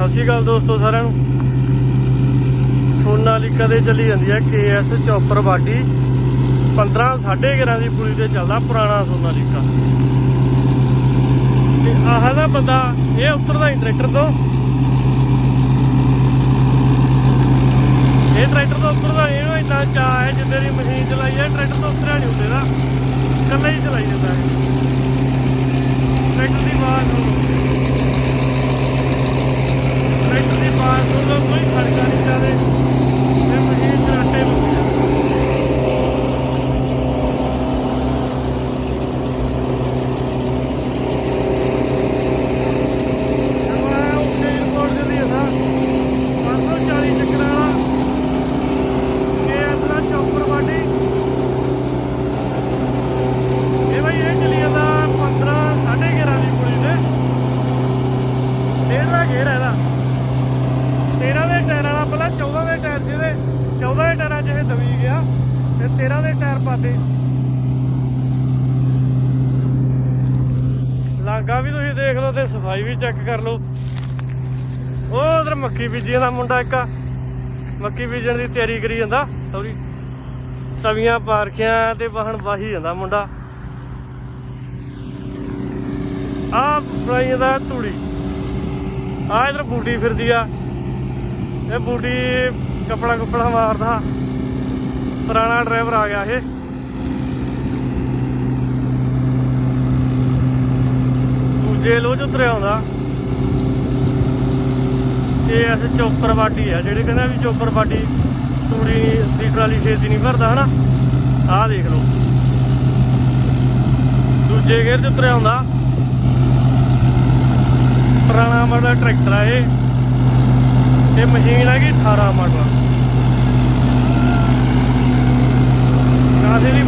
ਸਤਿ ਸ਼੍ਰੀ ਅਕਾਲ ਦੋਸਤੋ ਸਾਰਿਆਂ ਨੂੰ। ਸੋਨਾਲੀਕਾ ਦੇ ਚੱਲੀ ਜਾਂਦੀ ਹੈ ਕੇਐਸ ਚੌਪਰ ਬਾਡੀ 15 11.5 ਦੀ ਪੁਲੀ ਤੇ ਚੱਲਦਾ ਪੁਰਾਣਾ ਸੋਨਾਲੀਕਾ ਤੇ ਆਹ ਦਾ ਬੰਦਾ ਇਹ ਉਤਰਦਾ ਟਰੈਕਟਰ ਤੋਂ। ਇਹ ਟਰੈਕਟਰ ਤੋਂ ਉਤਰਦਾ ਨੀ, ਇਹਨੂੰ ਇੰਨਾ ਚਾਹ ਹੈ ਜਿੱਦੇ ਦੀ ਮਸ਼ੀਨ ਚਲਾਈ ਹੈ ਟਰੈਕਟਰ ਤੋਂ ਉਤਰਿਆ ਨਹੀਂ ਹੁੰਦੇ ਦਾ ਇਕੱਲਾ ਹੀ ਚਲਾਈ ਜਾਂਦਾ ਹੈ ਟਰੈਕਟਰ ਦੀ ਆਵਾਜ਼ ਸੁਣੋ ਟਰੈਕਟਰ ਦੀ ਆਵਾਜ਼ ਸੁਣ ਲਓ ਕੋਈ ਖੜਕਾ ਨਹੀਂ ਚਾਹਦੇ ਤੇ ਮਸ਼ੀਨ ਚਰਾਟੇ ਲੱਗੀ ਨਵਾਂ ਉੱਤੇ ਰਿਪੋਰਟ ਜਲਦੀ ਹੁੰਦਾ 540 ਚੱਕਰਾਂ ਵਾਲਾ ਇਹ ਆਪਣਾ ਚੌਪਰ ਵਾਡੀ ਇਹ ਬਈ ਇਹ ਚਲੀ ਜਾਂਦਾ 15 11.5 ਦੀ ਪੁਲੀ ਤੇ ਤੇਰਵਾਂ ਗੇਰ ਹੈ ਇਹਦਾ 13 ਦੇ ਟਾਇਰ ਵਾਲਾ ਪਹਿਲਾਂ 14 ਦੇ ਟਾਇਰ ਜਿਹਦੇ 14 ਦੇ ਟਾਇਰਾਂ 'ਚ ਇਹ ਦਬੀ ਗਿਆ ਤੇ 13 ਦੇ ਟਾਇਰ ਪਾਤੇ। ਲਾਗਾ ਵੀ ਤੁਸੀਂ ਦੇਖ ਲਓ ਤੇ ਸਫ਼ਾਈ ਵੀ ਚੈੱਕ ਕਰ ਲਓ। ਉਹ ਉਧਰ ਮੱਕੀ ਬੀਜੀਆਂ ਦਾ ਮੁੰਡਾ ਇੱਕ ਮੱਕੀ ਬੀਜਣ ਦੀ ਤਿਆਰੀ ਕਰੀ ਜਾਂਦਾ ਸੌਰੀ ਤਵੀਆਂ ਪਾਰਖਿਆਂ ਤੇ ਵਾਹਣ ਵਾਹੀ ਜਾਂਦਾ ਮੁੰਡਾ। ਆ ਬਣਾਈ ਦਾ ਤੂੜੀ ਆ ਇਧਰ ਬੂਟੀ ਫਿਰਦੀ ਆ। ਇਹ ਬੂਟੀ ਕੱਪੜਾ ਕੁੱਪੜਾ ਮਾਰਦਾ। ਪੁਰਾਣਾ ਡਰਾਈਵਰ ਆ ਗਿਆ ਇਹ। ਦੂਜੇ ਲੋਹ ਚ ਉਤਰਿਆ ਆਉਂਦਾ ਇਹ ਐਸ ਚੋਪਰ ਬਾਟੀ ਆ, ਜਿਹੜੇ ਕਹਿੰਦੇ ਵੀ ਚੋਪਰ ਬਾਟੀ ਤੂੜੀ ਦੀ ਟਰਾਲੀ ਛੇਤੀ ਨਹੀਂ ਭਰਦਾ, ਹਨਾ? ਆਹ ਦੇਖ ਲਓ। ਦੂਜੇ ਗੇਅਰ ਚ ਉਤਰਿਆ ਆਉਂਦਾ ਪੁਰਾਣਾ ਮਾਡਲ ਟਰੈਕਟਰ ਆ ਇਹ। ਇਹ ਮਸ਼ੀਨ ਹੈਗੀ 18 ਮਾਡਲ ਕਾਸੇ ਦੀ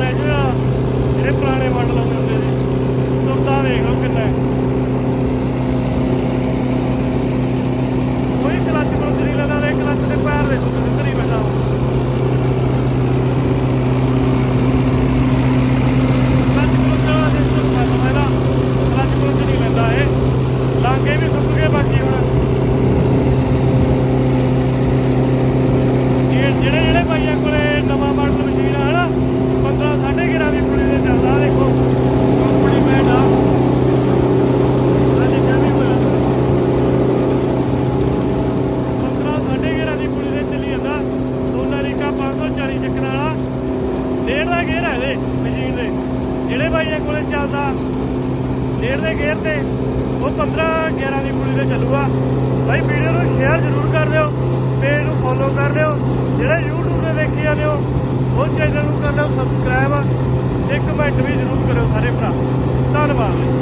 Legend. ਦਾ ਗੇਅਰ ਹੈ ਇਹਦੇ ਮਸ਼ੀਨ ਦੇ। ਜਿਹੜੇ ਭਾਈਆਂ ਕੋਲੇ ਚੱਲਦਾ, ਡੇਢ ਦੇ ਗੇਅਰ ਤੇ, ਉਹ 15 11 ਦੀ ਪੁਲੀ ਤੇ ਚੱਲੂਗਾ। ਬਾਈ, ਵੀਡੀਓ ਨੂੰ ਸ਼ੇਅਰ ਜ਼ਰੂਰ ਕਰ ਦਿਓ ਪੇਜ ਨੂੰ ਫੋਲੋ ਕਰ ਦਿਓ। ਜਿਹੜੇ YouTube ਤੇ ਦੇਖੀ ਜਾਂਦੇ ਹੋ, ਉਹ ਚੈਨਲ ਨੂੰ ਕਰ ਲਿਓ ਸਬਸਕ੍ਰਾਈਬ ਤੇ ਕਮੈਂਟ ਵੀ ਜ਼ਰੂਰ ਕਰਿਓ ਸਾਰੇ ਭਰਾ। ਧੰਨਵਾਦ।